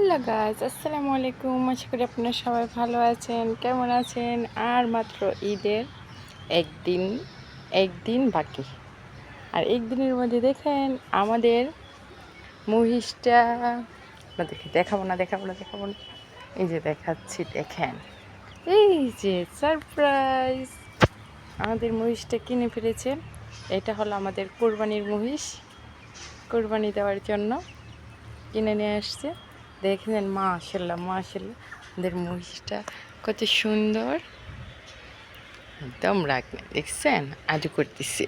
Hello guys আসসালামু আলাইকুম। আশা করি আপনারা সবাই ভালো আছেন। কেমন আছেন? আর মাত্র ঈদের একদিন একদিন বাকি। আর একদিনের মধ্যে দেখেন আমাদের মহিষটা, না দেখে, দেখাবো না দেখাবো না দেখাবো না। এই যে দেখাচ্ছি, দেখেন। এই যে সারপ্রাইজ আমাদের মহিষটা কিনে ফেলেছে। এটা হলো আমাদের কোরবানির মহিষ। কোরবানি দেওয়ার জন্য কিনে নিয়ে আসছে। দেখলেন মাশাল্লাহ মাশাল্লাহ আমাদের মহিষটা কত সুন্দর। একদম রাখবেন দেখছেন? আজু করতেছি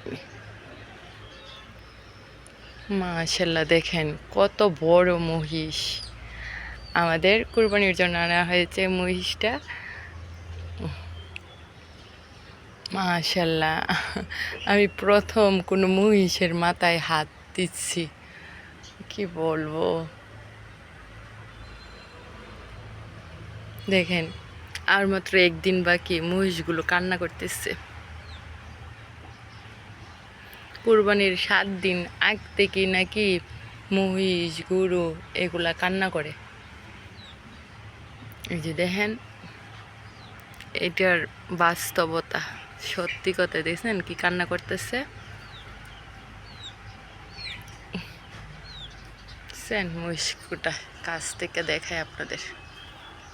মাশাল্লাহ দেখেন কত বড় মহিষ। আমাদের কুরবানির জন্য আনা হয়েছে মহিষটা। মাশাল্লাহ আমি প্রথম কোনো মহিষের মাথায় হাত দিচ্ছি। কি বলব? দেখেন, আর মাত্র একদিন বাকি মহিষগুলো কান্না করতেছে। কোরবানির সাত দিন আগ থেকে নাকি মহিষ গরু এগুলা কান্না করে। এই যে দেখেন, এটার বাস্তবতা। সত্যি কথা দেখছেন কি কান্না করতেছে? মহিষকুটা কাছ থেকে দেখায় আপনাদের।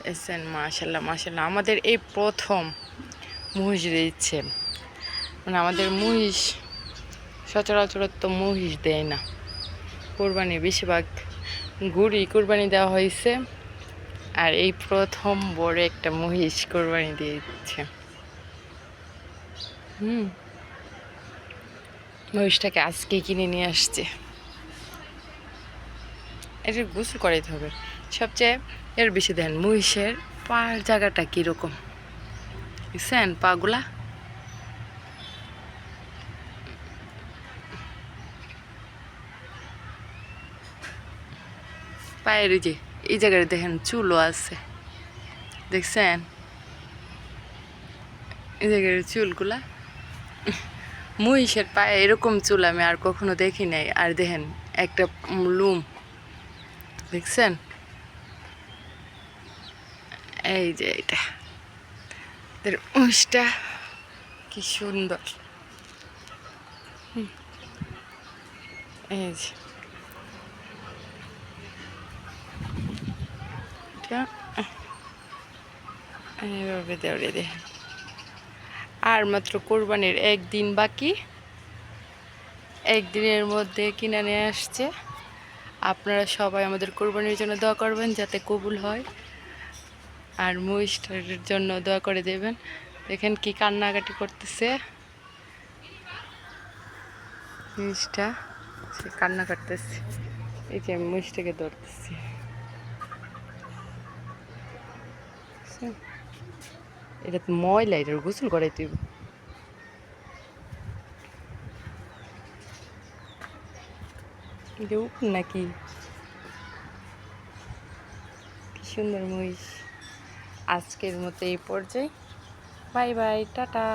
এসেন মাশাল্লাহ মাশাল্লাহ। আমাদের এই প্রথম মহিষ দিচ্ছে মানে আমাদের মহিষ সচরাচর তো মহিষ দেয় না। কোরবানি, বেশিরভাগ গুড়ি কোরবানি দেওয়া হয়েছে, আর এই প্রথম বড় একটা মহিষ কোরবানি দিয়ে দিচ্ছে। হুম। মহিষটাকে আজকে কিনে নিয়ে আসছে। এটা গোসল করাইতে হবে। সবচেয়ে এর বেশি দেন মহিষের পার জায়গাটা কীরকম দেখছেন পাগুলা? পায়ের যে, এই জায়গায় দেখেন চুলও আছে। দেখছেন? এই জায়গার চুলগুলা? মহিষের পায়ে এরকম চুল আমি আর কখনো দেখি নাই। আর দেখেন, একটা লুম। দেখছেন? এই যে এটা। এদের উঁচটা কি সুন্দর। এই যে। এইভাবে দেওয়ারে দে। আর মাত্র কোরবানির একদিন বাকি। একদিনের মধ্যে কিনে নিয়ে আসছে। আপনারা সবাই আমাদের কোরবানির জন্য দোয়া করবেন যাতে কবুল হয়। আর মহিষটার জন্য দোয়া করে দেবেন। দেখেন কি কান্নাকাটি করতেছে। মহিষটা, সে কান্না করতেছে। এই যে মহিষটাকে ধরতেছি। এটা তো ময়লা এটার গোসল করাই তুই নাকি? কি সুন্দর মহিষ। আজকের মতো এই পর্যায়ে। Bye bye tata.